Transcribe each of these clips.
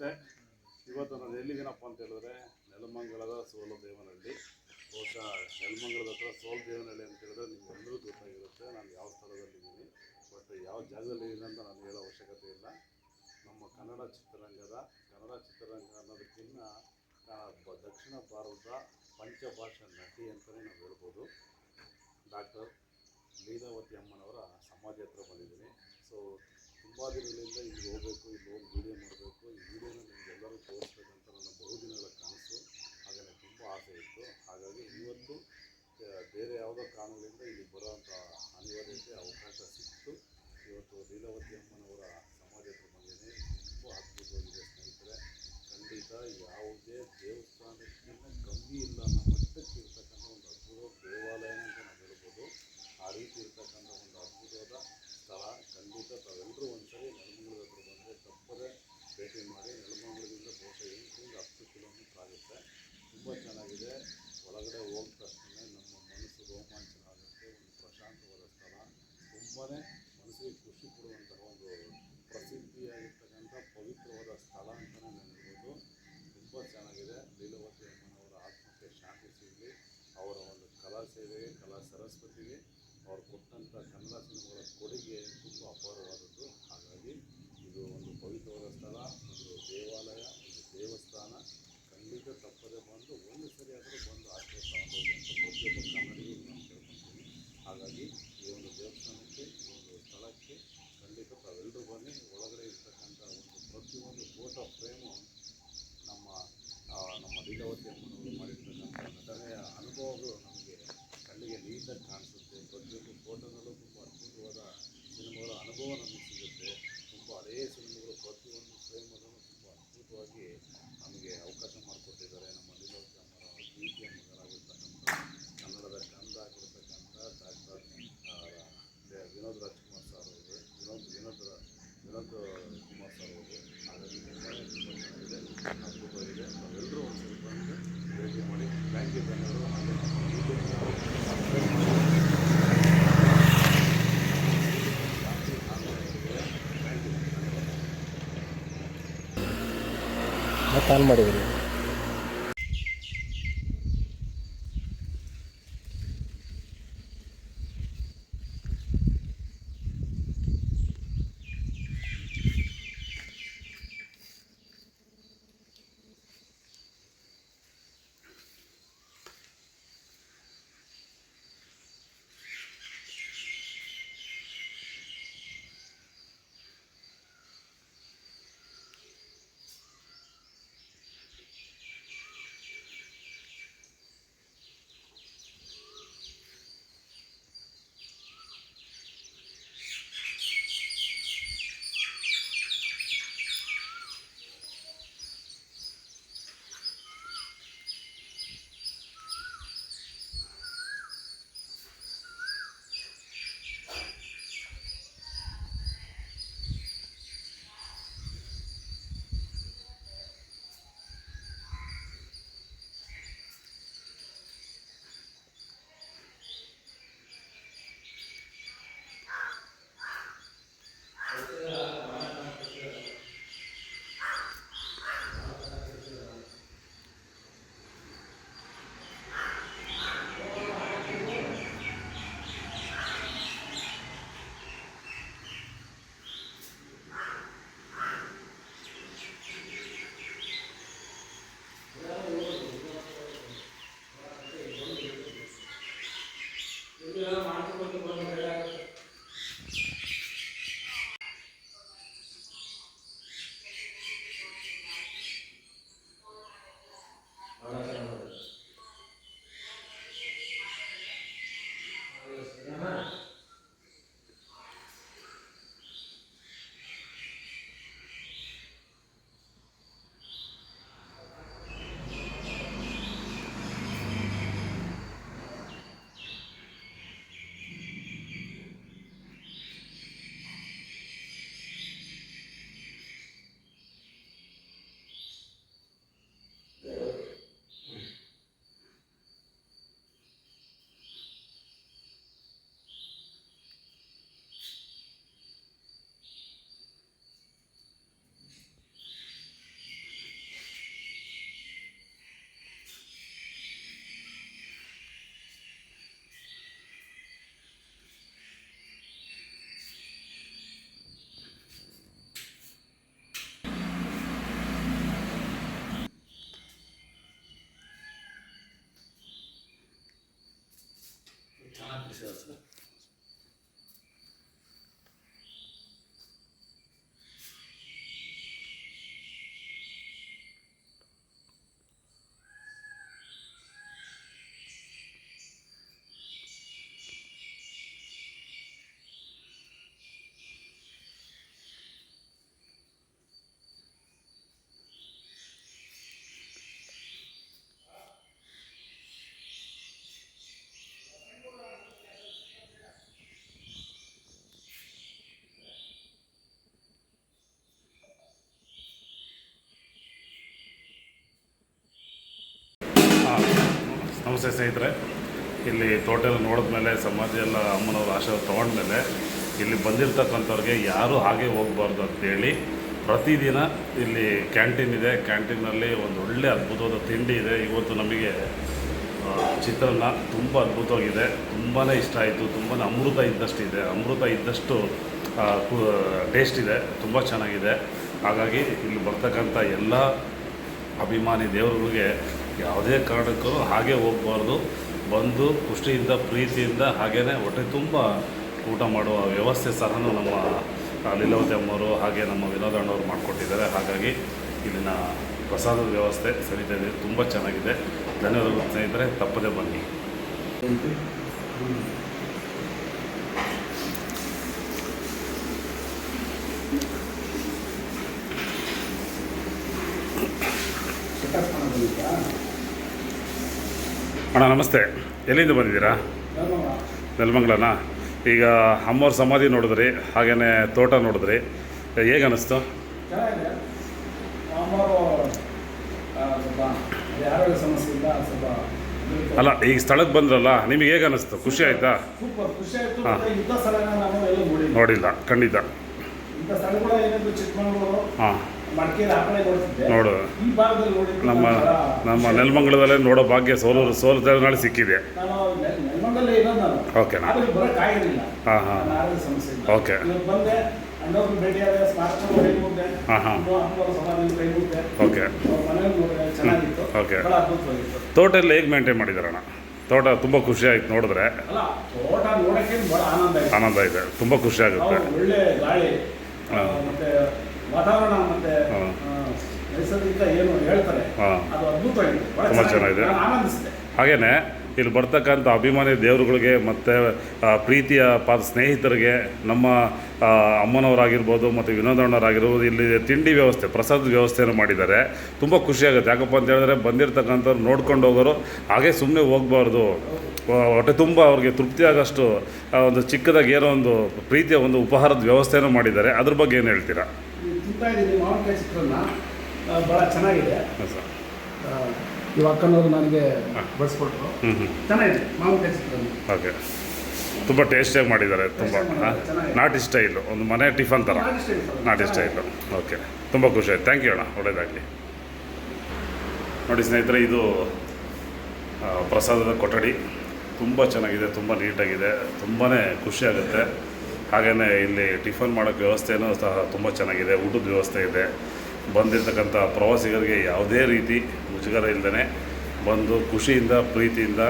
ನಮಸ್ತೆ ಇವತ್ತು ನಾನು ಎಲ್ಲಿದ್ದೀನಪ್ಪ ಅಂತ ಹೇಳಿದ್ರೆ, ನೆಲಮಂಗಲದ ಸೋಲು ದೇವನಹಳ್ಳಿ ಬಹುಶಃ ನೆಲಮಂಗಲದ ಹತ್ರ ಸೋಲು ದೇವನಹಳ್ಳಿ ಅಂತ ಹೇಳಿದ್ರೆ ನಿಮ್ಗೆಲ್ಲರೂ ಗೊತ್ತಾಗಿರುತ್ತೆ. ನಾನು ಯಾವ ಸ್ಥಳದಲ್ಲಿದ್ದೀನಿ ಬಟ್ ಯಾವ ಜಾಗದಲ್ಲಿ ಅಂತ ನಾನು ಹೇಳೋ ಅವಶ್ಯಕತೆ ಇಲ್ಲ. ನಮ್ಮ ಕನ್ನಡ ಚಿತ್ರರಂಗದ, ಕನ್ನಡ ಚಿತ್ರರಂಗ ಬ- ದಕ್ಷಿಣ ಭಾರತದ ಪಂಚಭಾಷಾ ನಟಿ ಅಂತಲೇ ನಾವು ಹೇಳ್ಬೋದು. ಡಾಕ್ಟರ್ ಲೀಲಾವತಿ ಅಮ್ಮನವರ ಸಮಾಧಿ ಹತ್ರ ಬಂದಿದ್ದೀನಿ. ಸೊ ತುಂಬ ದಿನಗಳಿಂದ ಇಲ್ಲಿ ಹೋಗಬೇಕು, ಇಲ್ಲಿ ಹೋಗಿ ವೀಡಿಯೋ ಮಾಡಬೇಕು, ಈ ವಿಡಿಯೋನ ನಿಮಗೆಲ್ಲರೂ ತೋರಿಸ್ಬೇಕಂತ ನನ್ನ ಬಹುದಿನಗಳ ಕನಸು. ಹಾಗೆ ತುಂಬ ಆಸೆ ಇತ್ತು. ಹಾಗಾಗಿ ಇವತ್ತು ಬೇರೆ ಯಾವುದೋ ಕಾರಣಗಳಿಂದ ಇಲ್ಲಿ ಬರೋವಂಥ ಅನಿವಾರ್ಯತೆ ಅವಕಾಶ ಸಿಕ್ತು ಇವತ್ತು ಲೀಲಾವತಿ ಅಮ್ಮನವರ ಸಮಾಧಿ ಹತ್ರ ಬಂದಿದ್ದೀನಿ ತುಂಬ ಅದ್ಭುತವಾಗಿದೆ ಸ್ನೇಹಿತರೆ ಖಂಡಿತ ಯಾವುದೇ ದೇವಸ್ಥಾನಕ್ಕಿಂತ ಕಮ್ಮಿ ಇಲ್ಲ ಅನ್ನೋ ಮಟ್ಟಕ್ಕೆ ಇರ್ತಕ್ಕಂಥ ಒಂದು ಅದ್ಭುತ ದೇವಾಲಯ ಅಂತ ನಾವು ಹೇಳ್ಬೋದು ಆ ರೀತಿ ಇರ್ತಕ್ಕಂಥ ಒಂದು ಅದ್ಭುತವಾದ ಸ್ಥಳ ಖಂಡಿತ ತಾವೆಲ್ಲರೂ ಒಂದ್ಸರಿ ನೆಲಮಂಗಲದ ಹತ್ರ ಬಂದರೆ ತಪ್ಪದೆ ಭೇಟಿ ಮಾಡಿ ನೆಲಮಂಗಲದಿಂದ ಬಹುಶಃ ಎಂಟರಿಂದ ಹತ್ತು ಕಿಲೋಮೀಟ್ರ್ ಆಗುತ್ತೆ ತುಂಬ ಚೆನ್ನಾಗಿದೆ ಒಳಗಡೆ ಹೋದ ತಕ್ಷಣ ನಮ್ಮ ಮನಸ್ಸು ರೋಮಾಂಚನ ಆಗುತ್ತೆ ಒಂದು ಪ್ರಶಾಂತವಾದ ಸ್ಥಳ ತುಂಬಾ ಮನಸ್ಸಿಗೆ ಖುಷಿ ಕೊಡುವಂತಹ ಒಂದು ಪ್ರಸಿದ್ಧಿಯಾಗಿರ್ತಕ್ಕಂಥ ಪವಿತ್ರವಾದ ಸ್ಥಳ ಅಂತಲೇ ನಾನು ಹೇಳ್ಬೋದು ತುಂಬ ಚೆನ್ನಾಗಿದೆ ಲೀಲಾವತಿ ಅಮ್ಮನವರ ಆತ್ಮಕ್ಕೆ ಶಾಂತಿ ಸಿಗಲಿ ಅವರ ಒಂದು ಕಲಾ ಸೇವೆಗೆ ಸರಸ್ವತಿಗೆ ಅವ್ರು ಕೊಟ್ಟಂಥ ಕನ್ನಡ ಕೊಡುಗೆ ತುಂಬ ಅಪಾರವಾದದ್ದು. ಹಾಗಾಗಿ ಇದು ಒಂದು ಪವಿತ್ರವಾದ ಸ್ಥಳ, ಒಂದು ದೇವಾಲಯ, ಒಂದು ದೇವಸ್ಥಾನ. ಖಂಡಿತ ತಪ್ಪದೆ ಬಂದು ಒಂದು ಸರಿ ಆದರೂ ಬಂದು ಆಶೀರ್ವಾದ ತಗೊಂಡೋಗಿ ಅಂತ ಪ್ರತಿಯೊಬ್ಬ ಕನ್ನಡಿಗರು ನಾನು ಕೇಳ್ಕೊತೀನಿ ಹಾಗಾಗಿ ಈ ಒಂದು ದೇವಸ್ಥಾನಕ್ಕೆ ಈ ಒಂದು ಸ್ಥಳಕ್ಕೆ ಖಂಡಿತ ತಾವೆಲ್ಲರೂ ಬನ್ನಿ ಒಳಗಡೆ ಇರ್ತಕ್ಕಂಥ ಒಂದು ಪ್ರತಿಯೊಂದು ಫೋಟೋ ಫ್ರೇಮು ನಮ್ಮ ಆ, ನಮ್ಮ ಲೀಲಾವತಿ ಅಮ್ಮನವರು ಮಾಡಿರ್ತಕ್ಕಂಥ ನಟನೆಯ ಅನುಭವಗಳು ನಮಗೆ ಕಣ್ಣಿಗೆ ನೀಟಾಗಿ ಕಾಣಿಸುತ್ತೆ ಪ್ರತಿಯೊಂದು ಫೋಟೋದಲ್ಲೂ ತುಂಬ ಅದ್ಭುತವಾದ ಸಿನಿಮಾಗಳ ಅನುಭವ ನಮಗೆ ಸಿಗುತ್ತೆ ತುಂಬ ಹಳೆಯ ಸಿನಿಮಾಗಳು ಪ್ರತಿಯೊಂದು ಫ್ರೇಮಲ್ಲೂ ತುಂಬ ಅದ್ಭುತವಾಗಿ ನಮಗೆ ಅವಕಾಶ ಮಾಡಿಕೊಟ್ಟಿದ್ದಾರೆ ನಮ್ಮ ಲೀಲಾವತಿ ಅಮ್ಮರ ಪ್ರೀತಿಯ ಮಗರಾಗಿರ್ತಕ್ಕಂಥ ಕನ್ನಡದ ಕಂದ ಆಗಿರ್ತಕ್ಕಂಥ ಡಾಕ್ಟರ್ ವಿನೋದ್ ರಾಜ್ಕುಮಾರ್ ಸರ್ ಅವರು ವಿನೋದ್ ವಿನೋದ್ ವಿನೋದ್ ಕುಮಾರ್ ಸರ್ ಅವರು ಹಾಗಾಗಿ ತುಂಬಾ ತುಂಬ ಚೆನ್ನಾಗಿದೆ ಅದ್ಭುತವಾಗಿದೆ ನಾವೆಲ್ಲರೂ ಒಂದು ಸ್ವಲ್ಪ ಬಂದು ಭೇಟಿ ಮಾಡಿ ಥ್ಯಾಂಕ್ ಯು ಧನ್ಯವಾದ ಹಾಗೆ ನಮ್ಮ YouTube ಥ್ಯಾಂಕ್ ಯು ಧನ್ಯವಾದ ಮತ್ತೆ ಇದು ಮಾಡಿಸಿಕೊಂಡು ಬಂದು ಬೆಳೆ 幸せ。ನಮಸ್ತೆ ಸ್ನೇಹಿತರೆ. ಇಲ್ಲಿ ನೋಡಿದ ನೋಡಿದ್ಮೇಲೆ ಸಮಾಜ ಎಲ್ಲ ಅಮ್ಮನವ್ರ ಆಶೀರ್ವಾದ ತೊಗೊಂಡ್ಮೇಲೆ ಇಲ್ಲಿ ಬಂದಿರ್ತಕ್ಕಂಥವ್ರಿಗೆ ಯಾರೂ ಹಾಗೆ ಹೋಗಬಾರ್ದು ಅಂತೇಳಿ ಪ್ರತಿದಿನ ಇಲ್ಲಿ ಕ್ಯಾಂಟೀನ್ ಇದೆ. ಕ್ಯಾಂಟೀನಲ್ಲಿ ಒಂದು ಒಳ್ಳೆ ಅದ್ಭುತವಾದ ತಿಂಡಿ ಇದೆ. ಇವತ್ತು ನಮಗೆ ಚಿತ್ರಾನ್ನ ತುಂಬ ಅದ್ಭುತವಾಗಿದೆ. ತುಂಬಾ ಇಷ್ಟ ಆಯಿತು. ತುಂಬಾ ಅಮೃತ ಇದ್ದಷ್ಟು ಇದೆ. ಅಮೃತ ಇದ್ದಷ್ಟು ಟೇಸ್ಟ್ ಇದೆ. ತುಂಬ ಚೆನ್ನಾಗಿದೆ. ಹಾಗಾಗಿ ಇಲ್ಲಿ ಬರ್ತಕ್ಕಂಥ ಎಲ್ಲ ಅಭಿಮಾನಿ ದೇವರುಗಳಿಗೆ ಯಾವುದೇ ಕಾರಣಕ್ಕೂ ಹಾಗೆ ಹೋಗಬಾರ್ದು. ಬಂದು ಖುಷಿಯಿಂದ, ಪ್ರೀತಿಯಿಂದ ಹಾಗೇ ಹೊಟ್ಟೆ ತುಂಬ ಊಟ ಮಾಡುವ ವ್ಯವಸ್ಥೆ ಸಹ ನಮ್ಮ ಲೀಲಾವತಿ ಅಮ್ಮವರು ಹಾಗೆ ನಮ್ಮ ವಿನೋದ ಅಣ್ಣವರು ಮಾಡಿಕೊಟ್ಟಿದ್ದಾರೆ. ಹಾಗಾಗಿ ಇಲ್ಲಿನ ಪ್ರಸಾದದ ವ್ಯವಸ್ಥೆ ಸರಿತಾ ಇದೆ. ತುಂಬ ಚೆನ್ನಾಗಿದೆ. ಧನ್ಯವಾದಗಳು ಸ್ನೇಹಿತರೆ. ತಪ್ಪದೇ ಬನ್ನಿ. ಅಣ್ಣ ನಮಸ್ತೆ. ಎಲ್ಲಿಂದ ಬಂದಿದ್ದೀರಾ? ನೆಲಮಂಗ್ಲನ? ಈಗ ಅಮ್ಮವ್ರ ಸಮಾಧಿ ನೋಡಿದ್ರಿ ಹಾಗೆಯೇ ತೋಟ ನೋಡಿದ್ರಿ. ಹೇಗೆ ಅನ್ನಿಸ್ತು ಅಲ್ಲ ಈಗ ಸ್ಥಳಕ್ಕೆ ಬಂದ್ರಲ್ಲ ನಿಮಗೆ ಹೇಗೆ ಅನ್ನಿಸ್ತು ಖುಷಿ ಆಯಿತಾ? ಹಾಂ. ನೋಡಿಲ್ಲ. ಖಂಡಿತ. ಹಾಂ. ನೋಡು ನಮ್ಮ ನಮ್ಮ. ನೆಲಮಂಗಲದಲ್ಲೇ ನೋಡೋ ಭಾಗ್ಯ ಸೋಲೂರು ಸೋಲು ನಾಳೆ ಸಿಕ್ಕಿದೆ. ಓಕೆ ಹಾಂ ಹಾಂ. ಓಕೆ. ಹಾಂ, ಹಾಂ. Okay okay. ತೋಟ ಎಲ್ಲ ಹೇಗೆ ಮೇಂಟೈನ್ ಮಾಡಿದಾರಣ್ಣ ತೋಟ ತುಂಬ ಖುಷಿ ಆಯ್ತು ನೋಡಿದ್ರೆ. ಆನಂದ ಇದೆ. ತುಂಬ ಖುಷಿ ಆಗುತ್ತೆ. ಹೌದು, ಒಳ್ಳೆ ಗಾಳಿ. ಹಾ. ವಾತಾವರಣ ಮತ್ತೆ ನೈಸರ್ಗಿಕ ಏನು ಹೇಳ್ತಾರೆ ಹಾಂ. ಅದು ಅದ್ಭುತವಾಗಿದೆ ಬಹಳ ಚೆನ್ನಾಗಿದೆ. ನಾನು ಆನಂದಿಸಿದೆ ಹಾಗೆಯೇ ಇಲ್ಲಿ ಬರ್ತಕ್ಕಂಥ ಅಭಿಮಾನಿ ದೇವರುಗಳಿಗೆ ಮತ್ತು ಪ್ರೀತಿಯ ಪಾದ ಸ್ನೇಹಿತರಿಗೆ ನಮ್ಮ ಅಮ್ಮನವರಾಗಿರ್ಬೋದು ಮತ್ತು ವಿನೋದಣ್ಣವರಾಗಿರ್ಬೋದು ಇಲ್ಲಿ ತಿಂಡಿ ವ್ಯವಸ್ಥೆ ಪ್ರಸಾದದ ವ್ಯವಸ್ಥೆಯನ್ನು ಮಾಡಿದ್ದಾರೆ. ತುಂಬ ಖುಷಿಯಾಗುತ್ತೆ ಯಾಕಪ್ಪ ಅಂತ ಹೇಳಿದ್ರೆ ಬಂದಿರತಕ್ಕಂಥವ್ರು ನೋಡ್ಕೊಂಡು ಹೋಗೋರು ಹಾಗೆ ಸುಮ್ಮನೆ ಹೋಗಬಾರ್ದು. ಹೊಟ್ಟೆ ತುಂಬ ಅವ್ರಿಗೆ ತೃಪ್ತಿಯಾಗಷ್ಟು ಒಂದು ಚಿಕ್ಕದಾಗಿ ಏನೋ ಒಂದು ಪ್ರೀತಿಯ ಒಂದು ಉಪಹಾರದ ವ್ಯವಸ್ಥೆಯನ್ನು ಮಾಡಿದ್ದಾರೆ. ಅದ್ರ ಬಗ್ಗೆ ಏನು ಹೇಳ್ತೀರಾ? ತಿಂತಾ ಇದ್ದೀನಿ ಮಾವಿನಕಾಯಿ ಚಿತ್ರಾನ್ನ ಭಾಳ ಬಹಳ ಚೆನ್ನಾಗಿದೆ. ಇವ ಅಕ್ಕನವರು ನನಗೆ ಬಡಿಸ್ಕೊಟ್ರು ಚೆನ್ನಾಗಿದೆ ಮಾವಿನಕಾಯಿ ಚಿತ್ರಾನ್ನ. ಓಕೆ. ತುಂಬ ಟೇಸ್ಟಿಯಾಗಿ ಮಾಡಿದ್ದಾರೆ ತುಂಬ. ನಾಟಿ ಸ್ಟೈಲು ಒಂದು ಮನೆ ಟಿಫನ್ ಥರ ನಾಟಿ. Style okay. ತುಂಬ ಖುಷಿ ಆಯ್ತು. ಥ್ಯಾಂಕ್ ಯು ಅಣ್ಣ ಒಳ್ಳೇದಾಗಲಿ. ನೋಡಿ ಸ್ನೇಹಿತರೆ ಇದು ಪ್ರಸಾದದ ಕೊಠಡಿ. ತುಂಬ ಚೆನ್ನಾಗಿದೆ ತುಂಬ ನೀಟಾಗಿದೆ ತುಂಬಾ ಖುಷಿಯಾಗುತ್ತೆ ಹಾಗೆಯೇ ಇಲ್ಲಿ ಟಿಫನ್ ಮಾಡೋಕ್ಕೆ ವ್ಯವಸ್ಥೆಯೂ ಸಹ ತುಂಬ ಚೆನ್ನಾಗಿದೆ, ಊಟದ ವ್ಯವಸ್ಥೆ ಇದೆ. ಬಂದಿರತಕ್ಕಂಥ ಪ್ರವಾಸಿಗರಿಗೆ ಯಾವುದೇ ರೀತಿ ಮುಜುಗರ ಇಲ್ಲದೇ ಬಂದು ಖುಷಿಯಿಂದ, ಪ್ರೀತಿಯಿಂದ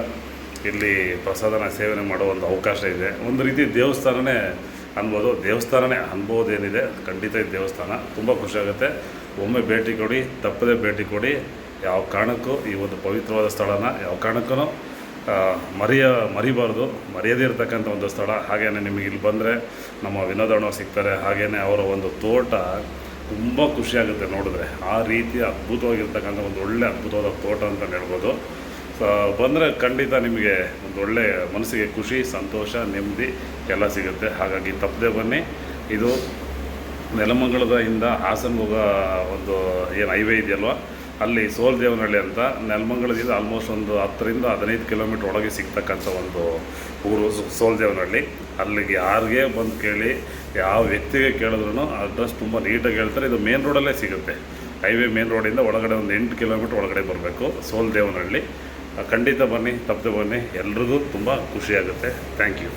ಇಲ್ಲಿ ಪ್ರಸಾದನ ಸೇವನೆ ಮಾಡೋ ಒಂದು ಅವಕಾಶ ಇದೆ. ಒಂದು ರೀತಿ ದೇವಸ್ಥಾನವೇ ಅನ್ಬೋದು. ದೇವಸ್ಥಾನವೇ ಅನ್ಬೋದು ಏನಿದೆ ಖಂಡಿತ ಇದು ದೇವಸ್ಥಾನ ತುಂಬ ಖುಷಿಯಾಗುತ್ತೆ. ಒಮ್ಮೆ ಭೇಟಿ ಕೊಡಿ, ತಪ್ಪದೇ ಭೇಟಿ ಕೊಡಿ. ಯಾವ ಕಾರಣಕ್ಕೂ ಈ ಒಂದು ಪವಿತ್ರವಾದ ಸ್ಥಳನ, ಯಾವ ಕಾರಣಕ್ಕೂ ಮರೆಯ, ಮರಿಬಾರ್ದು. ಮರೆಯದೇ ಇರತಕ್ಕಂಥ ಒಂದು ಸ್ಥಳ. ಹಾಗೆಯೇ ನಿಮಗೆ ಇಲ್ಲಿ ಬಂದರೆ ನಮ್ಮ ವಿನೋದಣ್ಣ ಸಿಗ್ತಾರೆ. ಹಾಗೆಯೇ ಅವರ ಒಂದು ತೋಟ ತುಂಬ ಖುಷಿಯಾಗುತ್ತೆ ನೋಡಿದ್ರೆ. ಆ ರೀತಿ ಅದ್ಭುತವಾಗಿರ್ತಕ್ಕಂಥ ಒಂದು ಒಳ್ಳೆ ಅದ್ಭುತವಾದ ತೋಟ ಅಂತ ಹೇಳ್ಬೋದು. ಸೊ, ಬಂದರೆ ಖಂಡಿತ ನಿಮಗೆ ಒಂದು ಒಳ್ಳೆ ಮನಸ್ಸಿಗೆ ಖುಷಿ, ಸಂತೋಷ, ನೆಮ್ಮದಿ ಎಲ್ಲ ಸಿಗುತ್ತೆ. ಹಾಗಾಗಿ ತಪ್ಪದೆ ಬನ್ನಿ. ಇದು ನೆಲಮಂಗಲದ ಇಂದ ಹಾಸನ ಹೋಗೋ ಒಂದು ಏನು ಹೈವೇ ಇದೆಯಲ್ವ? ಅಲ್ಲಿ ಸೋಲ್ ದೇವನಹಳ್ಳಿ ಅಂತ ನೆಲಮಂಗಲದಿಂದ ಆಲ್ಮೋಸ್ಟ್ ಒಂದು ಹತ್ತರಿಂದ ಹದಿನೈದು ಕಿಲೋಮೀಟ್ರ್ ಒಳಗೆ ಸಿಗ್ತಕ್ಕಂಥ ಒಂದು ಊರು ಸೋಲ್ ದೇವನಹಳ್ಳಿ ಅಲ್ಲಿಗೆ ಯಾರಿಗೆ ಬಂದು ಕೇಳಿ, ಯಾವ ವ್ಯಕ್ತಿಗೆ ಕೇಳಿದ್ರು ಅಡ್ರೆಸ್ ತುಂಬ ನೀಟಾಗಿ ಹೇಳ್ತಾರೆ. ಇದು ಮೇನ್ ರೋಡಲ್ಲೇ ಸಿಗುತ್ತೆ. ಹೈವೇ ಮೇನ್ ರೋಡಿಂದ ಒಳಗಡೆ ಒಂದು ಎಂಟು ಕಿಲೋಮೀಟ್ರ್ ಒಳಗಡೆ ಬರಬೇಕು ಸೋಲ್ ದೇವನಹಳ್ಳಿ ಖಂಡಿತ ಬನ್ನಿ, ತಪ್ಪದೆ ಬನ್ನಿ. ಎಲ್ರಿಗೂ ತುಂಬ ಖುಷಿಯಾಗುತ್ತೆ. Thank you